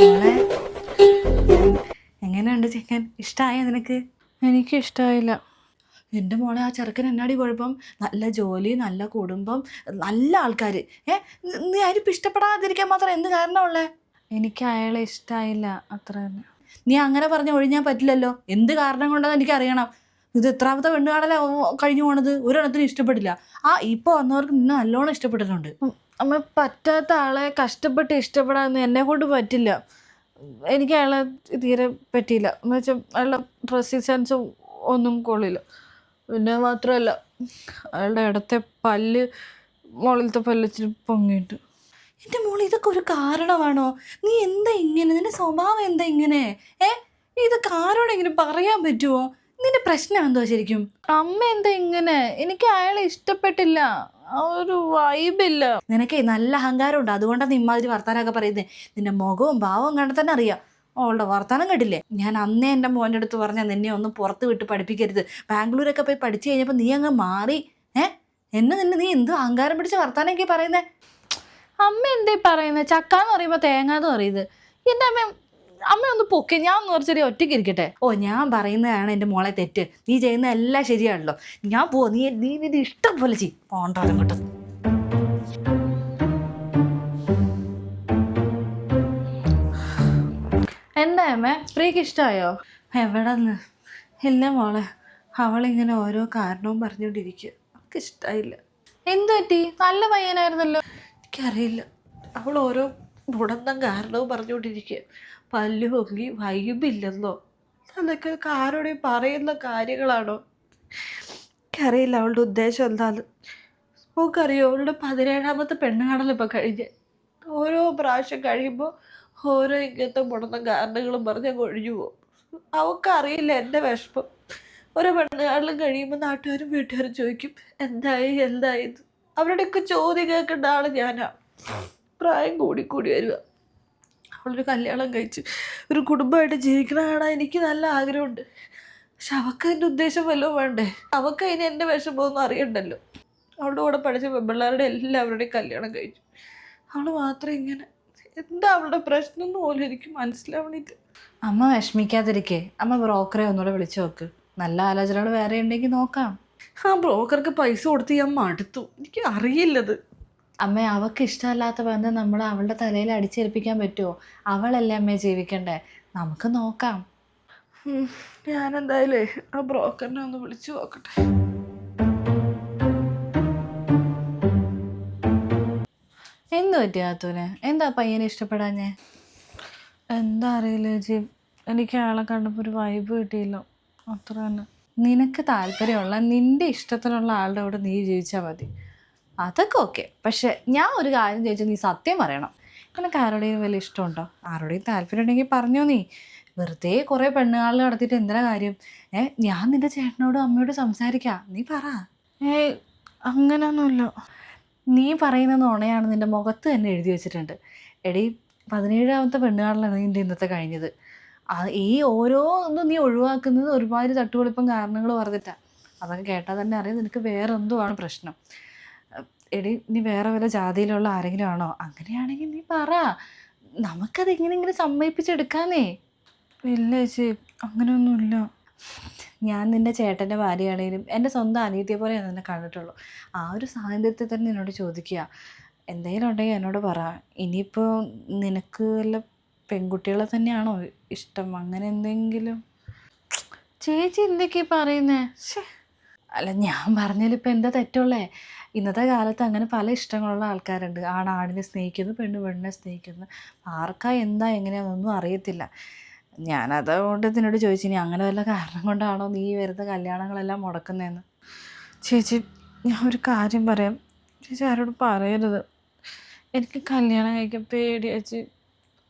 മോളെ എങ്ങനെയുണ്ട് ചിക്കൻ? ഇഷ്ടമായ നിനക്ക്? എനിക്ക് ഇഷ്ടമായില്ല എന്റെ മോളെ ആ ചെറുക്കൻ എന്നാടി കുഴപ്പം? നല്ല ജോലി നല്ല കുടുംബം നല്ല ആൾക്കാർ ഏ? നീ ആരും ഇഷ്ടപ്പെടാതിരിക്കാൻ മാത്രം എന്ത് കാരണമുള്ളേ എനിക്ക് അയാളെ ഇഷ്ടമായില്ല അത്ര തന്നെ. നീ അങ്ങനെ പറഞ്ഞ് ഒഴിഞ്ഞാൽ പറ്റില്ലല്ലോ. എന്ത് കാരണം കൊണ്ടാന്ന് എനിക്ക് അറിയണം ഇത് എത്രാമത്തെ പെണ്ണുകാടല കഴിഞ്ഞു പോണത്? ഒരെണ്ണത്തിനും ഇഷ്ടപ്പെട്ടില്ല ആ ഇപ്പോൾ വന്നവർക്ക് നിന്നെ നല്ലോണം ഇഷ്ടപ്പെട്ടിട്ടുണ്ട്. അമ്മ പറ്റാത്ത ആളെ കഷ്ടപ്പെട്ട് ഇഷ്ടപ്പെടാമെന്ന് എന്നെ കൊണ്ട് പറ്റില്ല. എനിക്ക് അയാളെ തീരെ പറ്റിയില്ല. എന്ന് വെച്ചാൽ അയാളുടെ ഡ്രസ്സിങ് സെൻസ് ഒന്നും കൊള്ളില്ല. പിന്നെ മാത്രമല്ല അയാളുടെ ഇടത്തെ പല്ല് മുകളിലത്തെ പല്ലിച്ചിരി പൊങ്ങിയിട്ട്. എന്റെ മോൾ ഇതൊക്കെ ഒരു കാരണമാണോ? നീ എന്താ ഇങ്ങനെ? നിന്റെ സ്വഭാവം എന്താ ഇങ്ങനെ? ഏ? ഇതൊക്കെ ആരോടെങ്കിലും പറയാൻ പറ്റുമോ നിന്റെ പ്രശ്നം എന്തോ ശരിക്കും? അമ്മ എന്താ ഇങ്ങനെ? എനിക്ക് അയാളെ ഇഷ്ടപ്പെട്ടില്ല. ആ ഒരു വൈബില്ല നിനക്കേ നല്ല അഹങ്കാരം ഉണ്ട് അതുകൊണ്ടാണ് നീ ഇമാതിരി വർത്താനമൊക്കെ പറയുന്നത് നിന്റെ മുഖവും ഭാവവും കണ്ടാൽ തന്നെ അറിയാം. അവളുടെ വർത്താനം കേട്ടില്ലേ ഞാൻ അന്നേ എന്റെ മോന്റെ അടുത്ത് പറഞ്ഞ നിന്നെ ഒന്നും പുറത്ത് വിട്ട് പഠിപ്പിക്കരുത്. ബാംഗ്ലൂരൊക്കെ പോയി പഠിച്ചു കഴിഞ്ഞപ്പോൾ നീ അങ്ങ് മാറി. ഏ? എന്നെ നിന്നെ നീ എന്ത് അഹങ്കാരം പിടിച്ച വർത്താനമൊക്കെ പറയുന്നേ? അമ്മ എന്തേ പറയുന്നത് ചക്കാന്ന് പറയുമ്പോൾ തേങ്ങാന്ന് പറയുന്നത്. എന്റെ അമ്മ അമ്മ ഒന്ന് പൊക്കെ. ഞാൻ ഒന്ന് കുറച്ചൊരു ഒറ്റയ്ക്ക് ഇരിക്കട്ടെ. ഓ ഞാൻ പറയുന്നതാണ് എന്റെ മോളെ തെറ്റ്. നീ ചെയ്യുന്ന എല്ലാം ശരിയാണല്ലോ. ഞാൻ പോ നീ നീ ഇത് ഇഷ്ടം പോലെ ചെയ്. പോണ്ടാലും കിട്ടും എന്താ അമ്മേ? സ്ത്രീക്ക് ഇഷ്ടമായോ? എവിടെ നിന്ന് ഇല്ല മോളെ. അവളിങ്ങനെ ഓരോ കാരണവും പറഞ്ഞുകൊണ്ടിരിക്കുക അവൾക്ക് ഇഷ്ടമായില്ല എന്ത് പറ്റി? നല്ല പയ്യനായിരുന്നല്ലോ. എനിക്കറിയില്ല. അവൾ ഓരോ മുടന്തം കാരണവും പറഞ്ഞുകൊണ്ടിരിക്കുക പല്ല് പൊങ്ങി വൈബില്ലെന്നോ അതൊക്കെ ആരോടെ പറയുന്ന കാര്യങ്ങളാണോ? എനിക്കറിയില്ല അവളുടെ ഉദ്ദേശം എന്താന്ന്. നമുക്കറിയോ അവളുടെ പതിനേഴാമത്തെ പെണ്ണുകാണല്ലോ ഇപ്പം കഴിഞ്ഞ്. ഓരോ പ്രാവശ്യം കഴിയുമ്പോൾ ഓരോ ഇങ്ങനത്തെ മുടന്ന കാരണങ്ങളും പറഞ്ഞ് അങ്ങ് ഒഴിഞ്ഞു പോകും. അവൾക്കറിയില്ല എന്റെ വിഷമം. ഓരോ പെണ്ണുകാണലും കഴിയുമ്പോൾ നാട്ടുകാരും വീട്ടുകാരും ചോദിക്കും എന്തായി എന്തായി. അവരുടെയൊക്കെ ചോദ്യം കേൾക്കേണ്ട ആൾ ഞാനാ. പ്രായം കൂടി കൂടി വരിക. അവളൊരു കല്യാണം കഴിച്ച്. ഒരു കുടുംബമായിട്ട് ജീവിക്കണ കാണാൻ എനിക്ക് നല്ല ആഗ്രഹമുണ്ട്. പക്ഷെ അവൾക്ക് അതിന്റെ ഉദ്ദേശം വല്ലതും വേണ്ടേ? അവൾക്ക് അതിന് എന്റെ വിഷമമൊന്നും അറിയണ്ടല്ലോ. അവളുടെ കൂടെ പഠിച്ച പെൺപിള്ളേരുടെ എല്ലാവരുടെയും കല്യാണം കഴിച്ചു. അവൾ മാത്രം ഇങ്ങനെ എന്താ അവളുടെ പ്രശ്നം എന്ന് പോലും എനിക്ക് മനസ്സിലാവണില്ല. അമ്മ വിഷമിക്കാതിരിക്കേ. അമ്മ ബ്രോക്കറെ ഒന്നുകൂടെ വിളിച്ചു നോക്ക്. നല്ല ആലോചനകൾ വേറെ ഉണ്ടെങ്കിൽ നോക്കാം. ആ ബ്രോക്കർക്ക് പൈസ കൊടുത്ത് ഞാൻ മടുത്തു. എനിക്ക് അറിയില്ലത്. അമ്മ അവൾക്ക് ഇഷ്ടമല്ലാത്ത ബന്ധം നമ്മൾ അവളുടെ തലയിൽ അടിച്ചേൽപ്പിക്കാൻ പറ്റുമോ അവളല്ലേ അമ്മയെ ജീവിക്കണ്ടേ? നമുക്ക് നോക്കാം. ഞാനെന്തായാലേ ആ ബ്രോക്കറിനെ ഒന്ന് വിളിച്ചു നോക്കട്ടെ. എന്ത് പറ്റി എന്താ പയ്യനെ ഇഷ്ടപ്പെടാഞ്ഞേ? എന്താ അറിയില്ല ചേച്ചി. എനിക്ക് അയാളെ കണ്ടപ്പോൾ ഒരു വൈബ് കിട്ടിയില്ല. അത്ര തന്നെ നിനക്ക് താല്പര്യമുള്ള നിന്റെ ഇഷ്ടത്തിനുള്ള ആളുടെ കൂടെ നീ ജീവിച്ചാൽ മതി. അതൊക്കെ ഓക്കെ. പക്ഷെ ഞാൻ ഒരു കാര്യം ചോദിച്ചാൽ നീ സത്യം പറയണം. നിനക്ക് ആരുടെയും വലിയ ഇഷ്ടമുണ്ടോ? ആരുടെയും താല്പര്യം ഉണ്ടെങ്കിൽ പറഞ്ഞോ നീ. വെറുതെ കുറേ പെണ്ണുകാളിൽ നടത്തിയിട്ട് എന്തിനാ കാര്യം? ഏ ഞാൻ നിന്റെ ചേട്ടനോടും അമ്മയോടും സംസാരിക്കാം. നീ പറ. ഏ അങ്ങനെയൊന്നുമില്ല നീ പറയുന്ന നുണയാണ് നിന്റെ മുഖത്ത് തന്നെ എഴുതി വെച്ചിട്ടുണ്ട്. എടി പതിനേഴാമത്തെ പെണ്ണുകാളിലാണ് നിന്റെ ഇന്നത്തെ കഴിഞ്ഞത്. ആ ഈ ഓരോ ഒന്നും നീ ഒഴിവാക്കുന്നത് ഒരുമാതിരി തട്ടുപൊളിപ്പം കാരണങ്ങൾ പറഞ്ഞിട്ടാണ് അതൊക്കെ കേട്ടാൽ തന്നെ അറിയാം നിനക്ക് വേറെ എന്തുവാണ് ആണ് പ്രശ്നം. എടി നീ വേറെ വല്ല ജാതിയിലുള്ള ആരെങ്കിലും ആണോ അങ്ങനെയാണെങ്കിൽ നീ പറ. നമുക്കത് ഇങ്ങനെ സമ്മതിപ്പിച്ചെടുക്കാന്നേ. ഇല്ല ചേച്ചി അങ്ങനെയൊന്നുമില്ല. ഞാൻ നിന്റെ ചേട്ടന്റെ ഭാര്യയാണെങ്കിലും എന്റെ സ്വന്തം അനിയത്തിയെ പോലെ ഞാൻ നിന്നെ കണ്ടിട്ടുള്ളൂ. ആ ഒരു സാന്നിധ്യത്തിൽ തന്നെ എന്നോട് ചോദിക്കുക. എന്തെങ്കിലും ഉണ്ടെങ്കിൽ എന്നോട് പറ. ഇനിയിപ്പോൾ നിനക്ക് വല്ല പെൺകുട്ടികളെ തന്നെയാണോ ഇഷ്ടം? അങ്ങനെ എന്തെങ്കിലും? ചേച്ചി എന്തൊക്കെയാ പറയുന്നേ? അല്ല ഞാൻ പറഞ്ഞതിൽ ഇപ്പം എന്താ തെറ്റുള്ളേ? ഇന്നത്തെ കാലത്ത് അങ്ങനെ പല ഇഷ്ടങ്ങളുള്ള ആൾക്കാരുണ്ട്. ആണ് ആടിനെ സ്നേഹിക്കുന്നു പെണ്ണ് പെണ്ണിനെ സ്നേഹിക്കുന്നു. ആർക്കാ എന്താ എങ്ങനെയാണെന്നൊന്നും അറിയത്തില്ല. ഞാനതുകൊണ്ട് ഇതിനോട് നിന്നോട് ചോദിച്ചു ഇനി അങ്ങനെ വല്ല കാരണം കൊണ്ടാണോ നീ വരുന്ന കല്യാണങ്ങളെല്ലാം മുടക്കുന്നതെന്ന്? ചേച്ചി ഞാൻ ഒരു കാര്യം പറയാം. ചേച്ചി ആരോട് പറയരുത്. എനിക്ക് കല്യാണം കഴിക്കാൻ പേടി ചേച്ചി.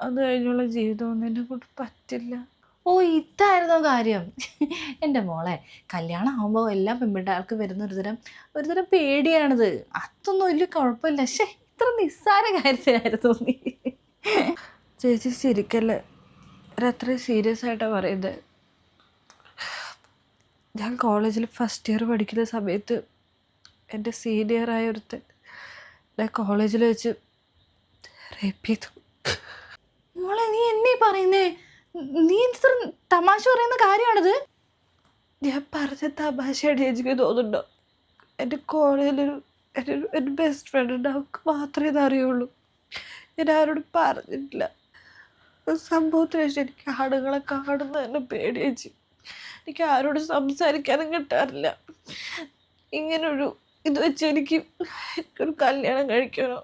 അത് കഴിഞ്ഞുള്ള ജീവിതമൊന്നും എന്നെ കൊണ്ട് പറ്റില്ല. ഓ ഇതായിരുന്നു കാര്യം? എന്റെ മോളെ കല്യാണം ആകുമ്പോൾ എല്ലാ പെൺപിണ്ടാൾക്ക് വരുന്ന ഒരുതരം ഒരുതരം പേടിയാണിത്. അതൊന്നും വലിയ കുഴപ്പമില്ല. പക്ഷേ ഇത്ര നിസ്സാര കാര്യത്തിലായിരുന്നു നീ. ചേച്ചി ശരിക്കല്ലേ? അത്ര സീരിയസ് ആയിട്ടാണ് പറയുന്നത് ഞാൻ കോളേജിൽ ഫസ്റ്റ് ഇയർ പഠിക്കുന്ന സമയത്ത് എന്റെ സീനിയറായ ഒരുത്തൻ ഞാൻ കോളേജിൽ വെച്ച് റേപ്പ് ചെയ്തു. മോളെ നീ എന്നെ പറയുന്നേ? നീ ഇത്ര തമാശ പറയുന്ന കാര്യമാണിത്? ഞാൻ പറഞ്ഞ തമാശയായിട്ട് ചേച്ചിക്ക് തോന്നുന്നുണ്ടോ. എന്റെ കോളേജിലൊരു എന്റെ ഒരു എന്റെ ബെസ്റ്റ് ഫ്രണ്ട് ഉണ്ട്. അവൾക്ക് മാത്രമേ അറിയുള്ളൂ. ഞാൻ ആരോടും പറഞ്ഞിട്ടില്ല. സംഭവത്തിന് ശേഷം എനിക്ക് ആടുകളെ കാണുന്ന തന്നെ പേടി ചേച്ചി എനിക്ക് ആരോട് സംസാരിക്കാനും കിട്ടാറില്ല. ഇങ്ങനൊരു ഇത് വെച്ച് എനിക്ക് എനിക്കൊരു കല്യാണം കഴിക്കണോ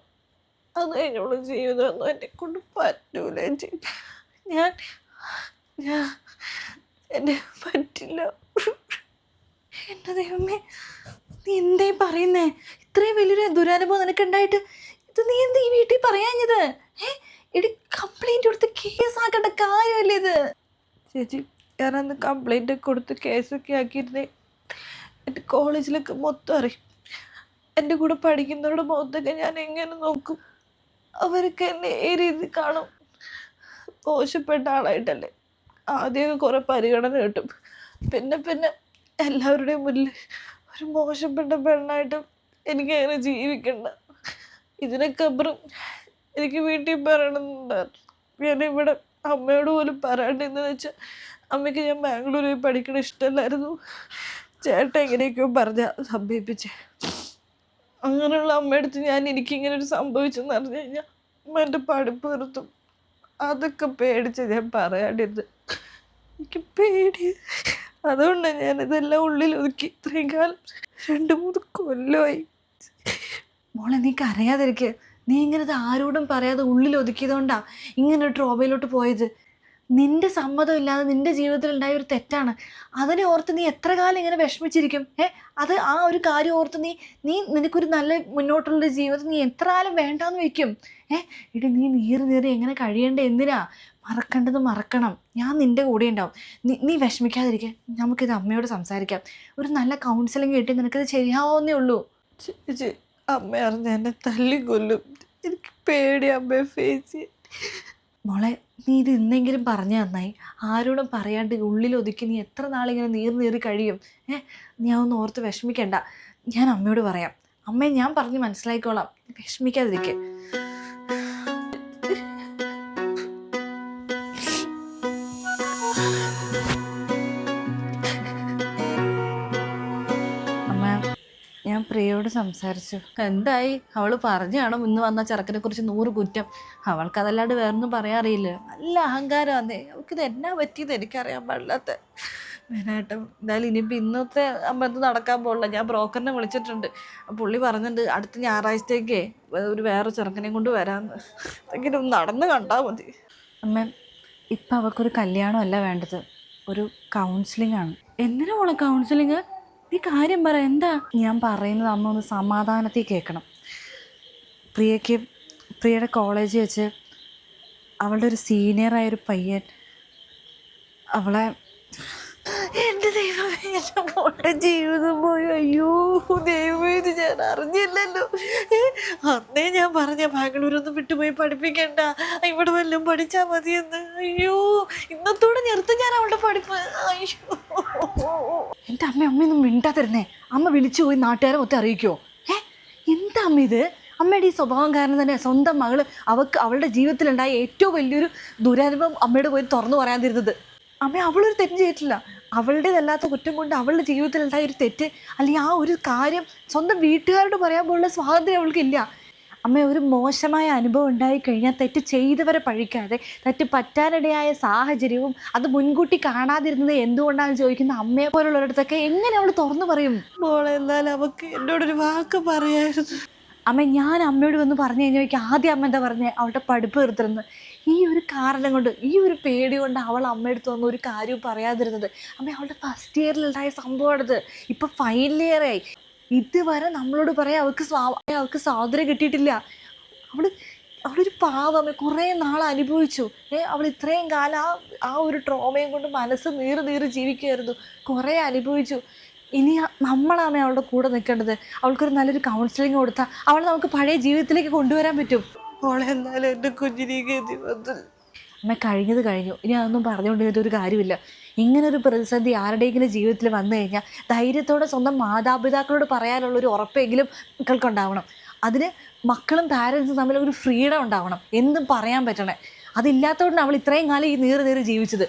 അത് കഴിഞ്ഞുള്ള ജീവിതമൊന്നും എന്നെ കൊണ്ട് പറ്റൂല ഞാൻ എന്നെ പറ്റില്ല. എന്റെ ദൈവമേ നീ എന്തേ പറയുന്നേ? ഇത്രയും വലിയൊരു ദുരനുഭവം നിനക്ക് ഉണ്ടായിട്ട് ഇത് നീ എന്താ ഈ വീട്ടിൽ പറയാഞ്ഞത്? ഏ? ഇടി കംപ്ലൈന്റ് കൊടുത്ത് കേസ് ആക്കേണ്ട കാര്യമല്ലേ ഇത്? ചേച്ചി ഞാനന്ന് കംപ്ലൈന്റ് കൊടുത്ത് കേസൊക്കെ ആക്കിയിരുന്നേ. എന്റെ കോളേജിലൊക്കെ മൊത്തം അറിയും. എന്റെ കൂടെ പഠിക്കുന്നവരുടെ മുഖത്തൊക്കെ ഞാൻ എങ്ങനെ നോക്കും? അവരൊക്കെ എന്നെ ഈ രീതി കാണും. മോശപ്പെട്ട ആളായിട്ടല്ലേ ആദ്യമൊക്കെ കുറേ പരിഗണന കിട്ടും. പിന്നെ പിന്നെ എല്ലാവരുടെയും മുന്നിൽ ഒരു മോശപ്പെട്ട പെണ്ണായിട്ടും എനിക്കങ്ങനെ ജീവിക്കണ്ട. ഇതിനൊക്കെ അപ്പുറം എനിക്ക് വീട്ടിൽ പറയണമെന്നുണ്ടായിരുന്നു ഞാൻ ഇവിടെ അമ്മയോട് പോലും പറയണ്ടെന്ന് വെച്ചാൽ അമ്മയ്ക്ക് ഞാൻ ബാംഗ്ലൂരിൽ പഠിക്കണ ഇഷ്ടമല്ലായിരുന്നു ചേട്ടൻ എങ്ങനെയൊക്കെയോ പറഞ്ഞ സംഭവിപ്പിച്ച്. അങ്ങനെയുള്ള അമ്മയടുത്ത് ഞാൻ എനിക്കിങ്ങനെ ഒരു സംഭവിച്ചെന്ന് അറിഞ്ഞു കഴിഞ്ഞാൽ അമ്മ എന്റെ പഠിപ്പ് നിർത്തും. അതൊക്കെ പേടിച്ച് ഞാൻ പറയാണ്ടിരുന്നത് എനിക്ക് പേടി. അതുകൊണ്ട് ഞാൻ ഇതെല്ലാം ഉള്ളിൽ ഒതുക്കി. ഇത്രയും കാലം രണ്ട് മൂന്ന് കൊല്ലമായി മോളെ നീ കരയാതിരിക്കുക നീ ഇങ്ങനെ ഇത് ആരോടും പറയാതെ ഉള്ളിൽ ഒതുക്കിയതുകൊണ്ടാ ഇങ്ങനെ ട്രോബയിലോട്ട് പോയത്. നിന്റെ സമ്മതം ഇല്ലാതെ നിന്റെ ജീവിതത്തിൽ ഉണ്ടായ ഒരു തെറ്റാണ്. അതിനെ ഓർത്ത് നീ എത്ര കാലം ഇങ്ങനെ വിഷമിച്ചിരിക്കും? ഏ? അത് ആ ഒരു കാര്യം ഓർത്ത് നീ നീ നിനക്കൊരു നല്ല മുന്നോട്ടുള്ള ജീവിതം നീ എത്ര കാലം വേണ്ടാന്ന് വെക്കും ഏ? ഇടി നീ നീറി നീറി എങ്ങനെ കഴിയേണ്ട? എന്തിനാ? മറക്കേണ്ടത് മറക്കണം. ഞാൻ നിന്റെ കൂടെ ഉണ്ടാവും. നീ നീ വിഷമിക്കാതിരിക്കുക നമുക്കിത് അമ്മയോട് സംസാരിക്കാം. ഒരു നല്ല കൗൺസിലിംഗ് കിട്ടി. നിനക്കിത് ശരിയാവുന്നേ ഉള്ളൂ. ചേച്ചി അമ്മ അറിഞ്ഞ എന്നെ എനിക്ക് പേടി അമ്മയെ ഫേസ് ചെയ്യാൻ. മോളെ നീ ഇത് ഇന്നെങ്കിലും പറഞ്ഞു നന്നായി. ആരോടും പറയാണ്ട് ഉള്ളിൽ ഒതുക്കി നീ എത്ര നാളിങ്ങനെ നീർ നീറി കഴിയും. ഏ നീ അതൊന്നും ഓർത്ത് വിഷമിക്കണ്ട. ഞാൻ അമ്മയോട് പറയാം. അമ്മയെ ഞാൻ പറഞ്ഞ് മനസ്സിലാക്കിക്കോളാം. വിഷമിക്കാതിരിക്കെ. സംസാരിച്ചു. എന്തായി? അവൾ പറഞ്ഞാണോ ഇന്ന് വന്ന ചെറുക്കനെ കുറിച്ച് നൂറ് കുറ്റം? അവൾക്ക് അതല്ലാണ്ട് വേറൊന്നും പറയാറിയില്ല. നല്ല അഹങ്കാരം അന്നേ ഇത് എന്നാ പറ്റിയത് എനിക്കറിയാൻ പാടില്ലാത്ത മെയിനായിട്ടും എന്തായാലും ഇനിയിപ്പോൾ ഇന്നത്തെ അമ്പലത്തിൽ നടക്കാൻ പോകില്ല ഞാൻ ബ്രോക്കറിനെ വിളിച്ചിട്ടുണ്ട്. പുള്ളി പറഞ്ഞിട്ടുണ്ട് അടുത്ത ഞായറാഴ്ചത്തേക്കേ ഒരു വേറെ ചെറുക്കനെയും കൊണ്ട് വരാമെന്ന് ഒന്ന് നടന്ന് കണ്ടാൽ മതി. അമ്മ ഇപ്പം അവൾക്കൊരു കല്യാണമല്ല വേണ്ടത്. ഒരു കൗൺസിലിംഗ് ആണ്. എന്തിനാ മോളെ കൗൺസിലിംഗ് നീ കാര്യം പറ. എന്താ? ഞാൻ പറയുന്നത് അമ്മ ഒന്ന് സമാധാനത്തിൽ കേൾക്കണം. പ്രിയയ്ക്ക് പ്രിയയുടെ കോളേജിൽ വെച്ച് അവളുടെ ഒരു സീനിയറായ ഒരു പയ്യൻ അവളെ എന്റെ ദൈവമേ ജീവിതം പോയി. അയ്യോ ദൈവമേ ഇത് ഞാൻ അറിഞ്ഞില്ലല്ലോ. അന്നേ ഞാൻ പറഞ്ഞ ബാംഗ്ലൂരൊന്നും വിട്ടുപോയി പഠിപ്പിക്കണ്ട. ഇവിടെ വല്ലതും മതി മതിയെന്ന്. അയ്യോ ഇന്നത്തോടെ നിർത്തും ഞാൻ അവളുടെ പഠിപ്പ്. അയ്യോ. എന്റെ അമ്മ അമ്മയൊന്നും മിണ്ടാതിരുന്നേ. അമ്മ വിളിച്ചു പോയി നാട്ടുകാരെ മൊത്തം അറിയിക്കുമോ ഏ എന്താ അമ്മ ഇത്? അമ്മയുടെ ഈ സ്വഭാവം കാരണം തന്നെ സ്വന്തം മകൾ അവൾക്ക് അവളുടെ ജീവിതത്തിലുണ്ടായ ഏറ്റവും വലിയൊരു ദുരനുഭവം അമ്മയുടെ പോയി തുറന്നു പറയാതിരുന്നത്. അമ്മ അവളൊരു തെറ്റ് ചെയ്തിട്ടില്ല. അവളുടേതല്ലാത്ത കുറ്റം കൊണ്ട് അവളുടെ ജീവിതത്തിൽ ഉണ്ടായ ഒരു തെറ്റ് അല്ലെങ്കിൽ ആ ഒരു കാര്യം സ്വന്തം വീട്ടുകാരോട് പറയാൻ പോലുള്ള സ്വാതന്ത്ര്യം അവൾക്കില്ല. അമ്മ ഒരു മോശമായ അനുഭവം ഉണ്ടായി കഴിഞ്ഞാൽ തെറ്റ് ചെയ്തവരെ പഴിക്കാതെ തെറ്റ് പറ്റാനിടയായ സാഹചര്യവും അത് മുൻകൂട്ടി കാണാതിരുന്നത് എന്തുകൊണ്ടാണെന്ന് ചോദിക്കുന്ന അമ്മയെ പോലുള്ളവരടുത്തൊക്കെ എങ്ങനെ അവൾ തുറന്നു പറയും? മോളെ എന്നാൽ അവക്ക് എന്നോടൊരു വാക്ക് പറയായിരുന്നു. അമ്മ ഞാൻ അമ്മയോട് വന്ന് പറഞ്ഞു കഴിഞ്ഞാൽ ആദ്യം അമ്മ എന്താ പറഞ്ഞത് അവളുടെ പഠിപ്പ് നിർത്തരുന്ന് ഈ ഒരു കാരണം കൊണ്ട് ഈ ഒരു പേടി കൊണ്ട് അവൾ അമ്മയെടുത്ത് വന്ന ഒരു കാര്യവും പറയാതിരുന്നത്. അമ്മ അവളുടെ ഫസ്റ്റ് ഇയറിൽ ഇയറിലുണ്ടായ സംഭവമാണത്. ഇപ്പം ഫൈനൽ ഇയർ ആയി. ഇതുവരെ നമ്മളോട് പറയാൻ അവൾക്ക് സ്വാ അവൾക്ക് സ്വാതന്ത്ര്യം കിട്ടിയിട്ടില്ല. അവൾ അവളൊരു പാവം കുറേ നാൾ അനുഭവിച്ചു. ഏ അവൾ ഇത്രയും കാലം ആ ആ ഒരു ട്രോമയും കൊണ്ട് മനസ്സ് നീറി നീറി ജീവിക്കുമായിരുന്നു കുറേ അനുഭവിച്ചു. ഇനി നമ്മളാണ് അവളുടെ കൂടെ നിൽക്കേണ്ടത്. അവൾക്കൊരു നല്ലൊരു കൗൺസിലിംഗ് കൊടുത്താൽ അവൾ നമുക്ക് പഴയ ജീവിതത്തിലേക്ക് കൊണ്ടുവരാൻ പറ്റും. അമ്മ കഴിഞ്ഞത് കഴിഞ്ഞു. ഇനി അതൊന്നും പറഞ്ഞുകൊണ്ടിരുന്നിട്ട് ഒരു കാര്യമില്ല. ഇങ്ങനെ ഒരു പ്രതിസന്ധി ആരുടെയെങ്കിലും ജീവിതത്തിൽ വന്നു കഴിഞ്ഞാൽ ധൈര്യത്തോടെ സ്വന്തം മാതാപിതാക്കളോട് പറയാനുള്ള ഒരു ഉറപ്പെങ്കിലും മക്കൾക്കുണ്ടാവണം അതിന് മക്കളും പാരൻസും തമ്മിൽ ഒരു ഫ്രീഡം ഉണ്ടാവണം. എന്തും പറയാൻ പറ്റണേ. അതില്ലാത്തതുകൊണ്ടാണ് അവൾ ഇത്രയും കാലം ഈ നീറ് നീറ് ജീവിച്ചത്.